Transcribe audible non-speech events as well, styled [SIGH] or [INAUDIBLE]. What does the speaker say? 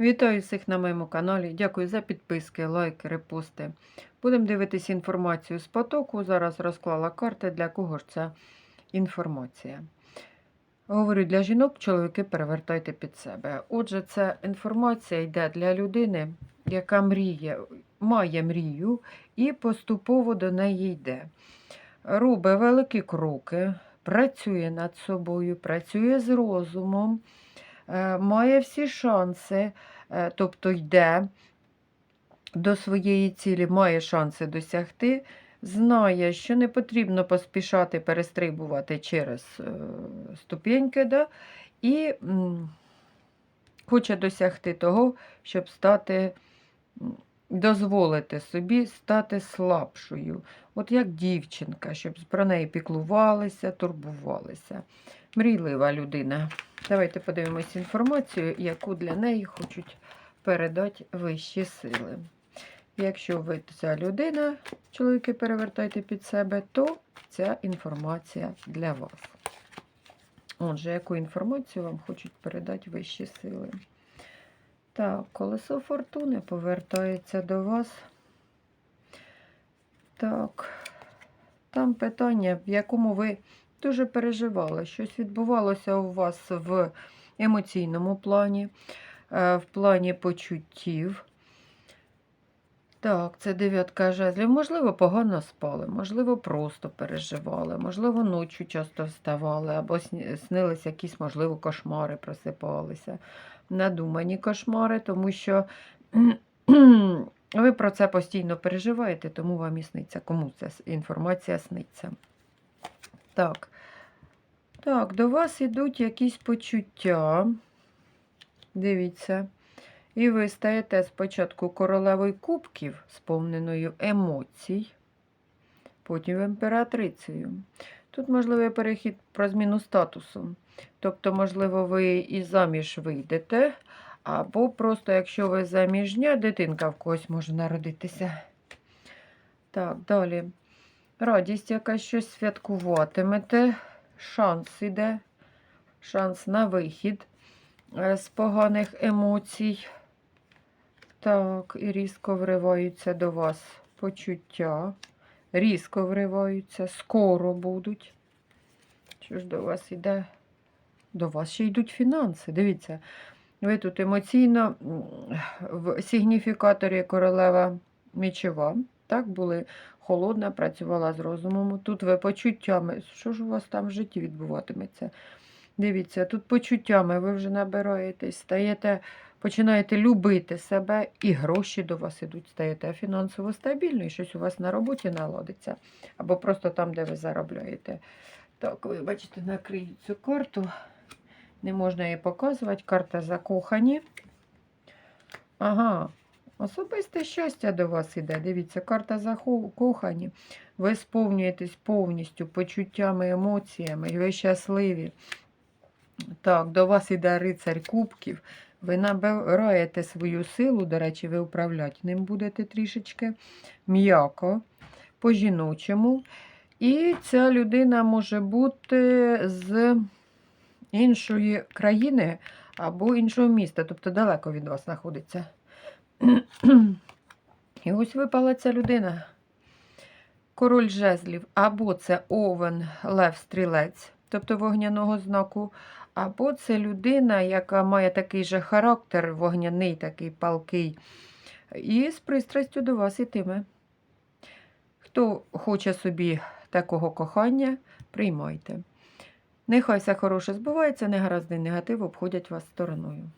Вітаю всіх на моєму каналі. Дякую за підписки, лайки, репости. Будемо дивитися інформацію з потоку. Зараз розклала карти, для кого ж ця інформація. Говорю для жінок, чоловіки перевертайте під себе. Отже, ця інформація йде для людини, яка мріє, має мрію і поступово до неї йде. Робить великі кроки, працює над собою, працює з розумом, має всі шанси, е, тобто йде до своєї цілі, має шанси досягти, знає, що не потрібно поспішати перестрибувати через е, ступеньки, да? і хоче досягти того, щоб стати, дозволити собі стати слабшою. От як дівчинка, щоб про неї піклувалися, турбувалися. Мрійлива людина. Давайте подивимось інформацію, яку для неї хочуть передати вищі сили. Якщо ви ця людина, чоловіки, перевертайте під себе, то ця інформація для вас. Отже, яку інформацію вам хочуть передати вищі сили? Так, колесо фортуни повертається до вас. Так, там питання, в якому ви дуже переживали. Щось відбувалося у вас в емоційному плані, е, в плані почуттів. Так, це дев'ятка жезлів. Можливо, погано спали, можливо, просто переживали, можливо, ночі часто вставали, або снилися якісь, можливо, кошмари просипалися. Надумані кошмари, тому що [CLEARS THROAT] ви про це постійно переживаєте, тому вам і сниться. Кому ця інформація сниться. Так. Так, до вас йдуть якісь почуття. Дивіться. І ви стаєте спочатку королевою кубків, сповненою емоцій, потім імператрицею. Тут можливий перехід про зміну статусу. Тобто, можливо, ви і заміж вийдете, або просто, якщо ви заміжня, дитинка в когось може народитися. Так, далі. Радість якась щось святкуватимете. Шанс іде. Шанс на вихід е, з поганих емоцій. Так, і різко вриваються до вас почуття. Різко вриваються, скоро будуть. Що ж до вас іде? До вас ще йдуть фінанси. Дивіться, ви тут емоційно в сигніфікаторі королева мічова. Так, були холодна, працювала з розумом. Тут ви почуттями. Що ж у вас там в житті відбуватиметься? Дивіться, тут почуттями ви вже набираєтесь, стаєте, починаєте любити себе, і гроші до вас ідуть, стаєте фінансово стабільно, і щось у вас на роботі наладиться. Або просто там, де ви заробляєте. Так, ви бачите, накрию цю карту. Не можна її показувати. Карта закохані. Ага. Особисте щастя до вас іде. Дивіться, карта закохані. Ви сповнюєтесь повністю почуттями, емоціями, і ви щасливі. Так, до вас іде рицарь кубків. Ви набираєте свою силу, до речі, ви управляти ним будете трішечки м'яко, по-жіночому. І ця людина може бути з іншої країни або іншого міста, тобто далеко від вас знаходиться. І ось випала ця людина. Король жезлів, або це овен лев стрілець, тобто вогняного знаку, або це людина, яка має такий же характер, вогняний, такий палкий, і з пристрастю до вас ітиме. Хто хоче собі такого кохання, приймайте. Нехай все хороше збувається, негаразди негатив обходять вас стороною.